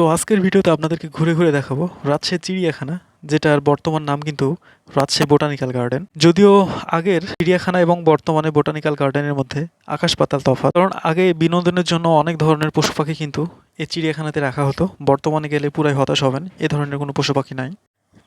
So আজকের ভিডিওতে আপনাদেরকে ঘুরে ঘুরে দেখাবো রাজশাহী চিড়িয়াখানা, যেটার বর্তমান নাম কিন্তু রাজশাহী বোটানিক্যাল গার্ডেন। যদিও আগের চিড়িয়াখানা এবং বর্তমানে বোটানিক্যাল গার্ডেনের মধ্যে আকাশ পাতাল তফাৎ, কারণ আগে বিনোদনের জন্য অনেক ধরনের পশু পাখি কিন্তু এই চিড়িয়াখানাতে রাখা হতো। বর্তমানে গেলে পুরাই হতাশ হবেন, এ ধরনের কোনো পশু পাখি নাই।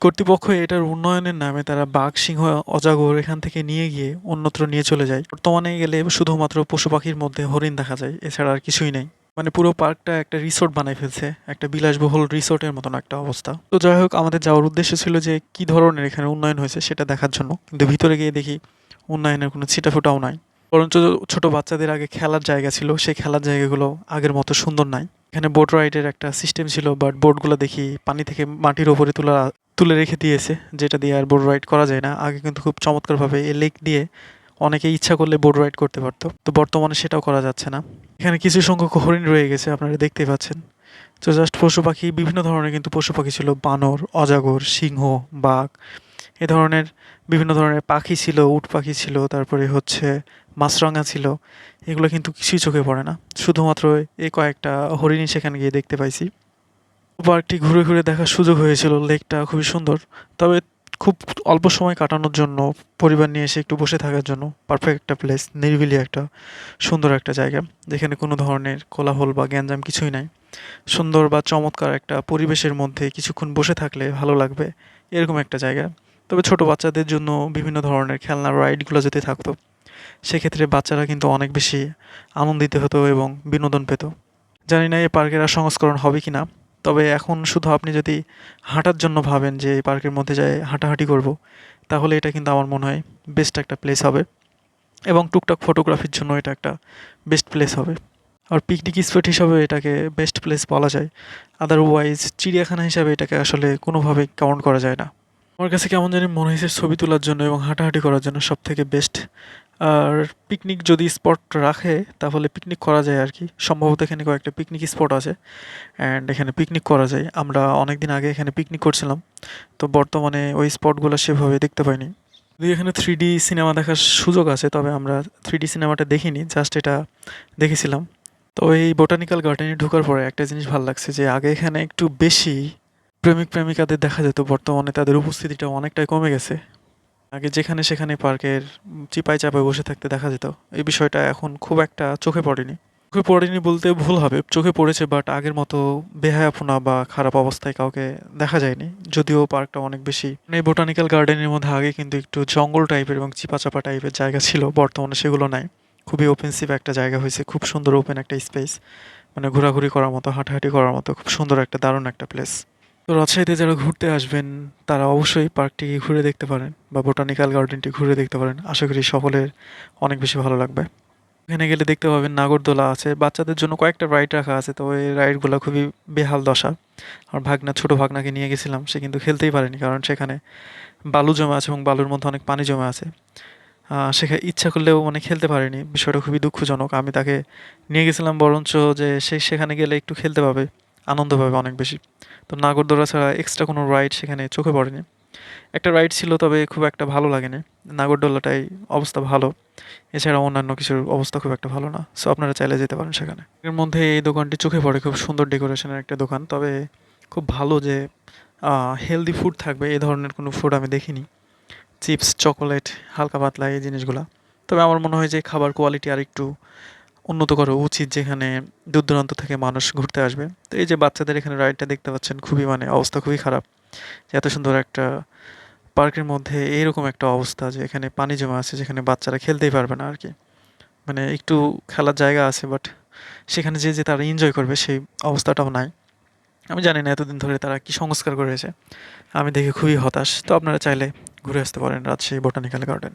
কর্তৃপক্ষ এটার উন্নয়নের নামে তারা বাঘ, সিংহ, অজাগর এখান থেকে নিয়ে গিয়ে অন্যত্র নিয়ে চলে যায়। বর্তমানে গেলে শুধুমাত্র পশু পাখির মধ্যে হরিণ দেখা যায়, এছাড়া আর কিছুই নেই। মানে পুরো পার্কটা একটা রিসোর্ট বানাই ফেলছে, একটা বিলাসবহুল রিসোর্টের মতন একটা অবস্থা। তো যাই হোক, আমাদের যাওয়ার উদ্দেশ্য ছিল যে কি ধরনের এখানে উন্নয়ন হয়েছে সেটা দেখার জন্য। কিন্তু ভিতরে গিয়ে দেখি উন্নয়নের কোনো ছিটাফোটাও নাই। বরঞ্চ ছোট বাচ্চাদের আগে খেলার জায়গা ছিল, সেই খেলার জায়গাগুলো আগের মতো সুন্দর নাই। এখানে বোট রাইডের একটা সিস্টেম ছিল, বাট বোটগুলো দেখি পানি থেকে মাটির ওপরে তোলা, তুলে রেখে দিয়েছে, যেটা দিয়ে আর বোট রাইড করা যায় না। আগে কিন্তু খুব চমৎকারভাবে এই লেক দিয়ে অনেকে ইচ্ছা করলে বোট রাইড করতে পারতো। তো বর্তমানে সেটাও করা যাচ্ছে না। এখানে কিছু সংখ্যক হরিণ রয়ে গেছে, আপনারা দেখতেই পাচ্ছেন। তো জাস্ট পশু পাখি, বিভিন্ন ধরনের কিন্তু পশু পাখি ছিল। বানর, অজাগর, সিংহ, বাঘ, এ ধরনের বিভিন্ন ধরনের পাখি ছিল, উট পাখি ছিল, তারপরে হচ্ছে মাছরাঙা ছিল। এগুলো কিন্তু কিছুই চোখে পড়ে না। শুধুমাত্র এই কয়েকটা হরিণই সেখানে গিয়ে দেখতে পাইছি। পার্কটি ঘুরে ঘুরে দেখার সুযোগ হয়েছিল। লেকটা খুবই সুন্দর। তবে খুব অল্প সময় কাটানোর জন্য, পরিবার নিয়ে এসে একটু বসে থাকার জন্য পারফেক্ট একটা প্লেস নিরিবিলি একটা, সুন্দর একটা জায়গা। যেখানে কোনো ধরনের কোলাহল বা গ্যাঞ্জাম কিছুই নাই। সুন্দর বা চমৎকার একটা পরিবেশের মধ্যে কিছুক্ষণ বসে থাকলে ভালো লাগবে, এরকম একটা জায়গা। তবে ছোট বাচ্চাদের জন্য বিভিন্ন ধরনের খেলনার রাইডগুলো যদি থাকতো। সেক্ষেত্রে বাচ্চারা কিন্তু অনেক বেশি আনন্দিত হতো এবং বিনোদন পেত। জানি না এই পার্কের আর সংস্করণ হবে কি না তবে এখন শুধু আপনি যদি হাঁটার জন্য ভাবেন যে এই পার্কের মধ্যে যায় হাঁটাহাঁটি করব, তাহলে এটা কিন্তু আমার মনে হয় বেস্ট একটা প্লেস হবে। এবং টুকটাক ফটোগ্রাফির জন্য এটা একটা বেস্ট প্লেস হবে। আর পিকনিক স্পট হিসাবে এটাকে বেস্ট প্লেস বলা যায়। আদারওয়াইজ চিড়িয়াখানা হিসাবে এটাকে আসলে কোনোভাবে কাউন্ট করা যায় না। আমার কাছে কেমন জানি মনে হয়েছে ছবি তোলার জন্য এবং হাঁটাহাঁটি করার জন্য সব থেকে বেস্ট আর পিকনিক যদি স্পট রাখে, তাহলে পিকনিক করা যায় আর কি। সম্ভবত এখানে কয়েকটা পিকনিক স্পট আছে। অ্যান্ড এখানে পিকনিক করা যায়। আমরা অনেক দিন আগে এখানে পিকনিক করছিলাম। তো বর্তমানে ওই স্পটগুলো সেভাবে দেখতে পাইনি। যদি এখানে থ্রি ডি সিনেমা দেখার সুযোগ আছে, তবে আমরা থ্রি ডি সিনেমাটা দেখিনি। জাস্ট এটা দেখেছিলাম। তো এই বোটানিক্যাল গার্ডেনে ঢোকার পরে একটা জিনিস ভালো লাগছে যে, আগে এখানে একটু বেশি প্রেমিক প্রেমিকাদের দেখা যেত। বর্তমানে তাদের উপস্থিতিটা অনেকটাই কমে গেছে। আগে যেখানে সেখানে পার্কের চিপায় চাপায় বসে থাকতে দেখা যেত। এই বিষয়টা এখন খুব একটা চোখে পড়েনি। চোখে পড়েনি বলতে ভুল হবে, চোখে পড়েছে বাট আগের মতো বেহায়াপনা বা খারাপ অবস্থায় কাউকে দেখা যায়নি। যদিও পার্কটা অনেক বেশি। এই বোটানিক্যাল গার্ডেনের মধ্যে আগে কিন্তু একটু জঙ্গল টাইপের এবং চিপাচাপা টাইপের জায়গা ছিল, বর্তমানে সেগুলো নাই। খুবই ওপেন্সিভ একটা জায়গা হয়েছে, খুব সুন্দর ওপেন একটা স্পেস মানে ঘোরাঘুরি করার মতো, হাঁটাহাঁটি করার মতো, খুব সুন্দর একটা, দারুণ একটা প্লেস তো রাজশাহীতে যারা ঘুরতে আসবেন, তারা অবশ্যই পার্কটি ঘুরে দেখতে পারেন বা বোটানিক্যাল গার্ডেনটি ঘুরে দেখতে পারেন। আশা করি সকলের অনেক বেশি ভালো লাগবে। এখানে গেলে দেখতে পাবেন নাগরদোলা আছে। বাচ্চাদের জন্য কয়েকটা রাইড রাখা আছে, তো এই রাইডগুলো খুবই বেহাল দশা। আর ভাগনা, ছোটো ভাগনাকে নিয়ে গেছিলাম, সে কিন্তু খেলতেই পারেনি, কারণ সেখানে বালু জমা আছে এবং বালুর মধ্যে অনেক পানি জমা আছে। সেখানে ইচ্ছা করলেও মানে খেলতে পারেনি। বিষয়টা খুবই দুঃখজনক। আমি তাকে নিয়ে গেছিলাম, বরঞ্চ যে সে সেখানে গেলে একটু খেলতে পাবে। আনন্দ পাবে অনেক বেশি। তো নাগরদোলা ছাড়া এক্সট্রা কোনো রাইড সেখানে চোখে পড়েনি। একটা রাইড ছিল, তবে খুব একটা ভালো লাগেনি। নাগরদোলাটাই অবস্থা ভালো। এছাড়া অন্যান্য কিছুর অবস্থা খুব একটা ভালো না। সো আপনারা চাইলে যেতে পারেন সেখানে। এর মধ্যে এই দোকানটি চোখে পড়ে, খুব সুন্দর ডেকোরেশনের একটা দোকান। তবে খুব ভালো যে হেলদি ফুড থাকবে এই ধরনের কোনো ফুড আমি দেখিনি। চিপস, চকোলেট, হালকা পাতলা এই জিনিসগুলো। তবে আমার মনে হয় যে, খাবার কোয়ালিটি আর একটু উন্নত করা উচিত যেখানে দূর দূরান্ত থেকে মানুষ ঘুরতে আসবে। তো এই যে বাচ্চাদের এখানে রাইডটা দেখতে পাচ্ছেন, খুবই মানে অবস্থা খুবই খারাপ। যে এত সুন্দর একটা পার্কের মধ্যে এইরকম একটা অবস্থা যে এখানে পানি জমা আছে যেখানে বাচ্চারা খেলতেই পারবে না আর কি মানে একটু খেলার জায়গা আছে বাট সেখানে যে যে তারা এনজয় করবে সেই অবস্থাটাও নাই। আমি জানি না এতদিন ধরে তারা কি সংস্কার করেছে। আমি দেখে খুবই হতাশ। তো আপনারা চাইলে ঘুরে আসতে পারেন রাজশাহী বোটানিক্যাল গার্ডেন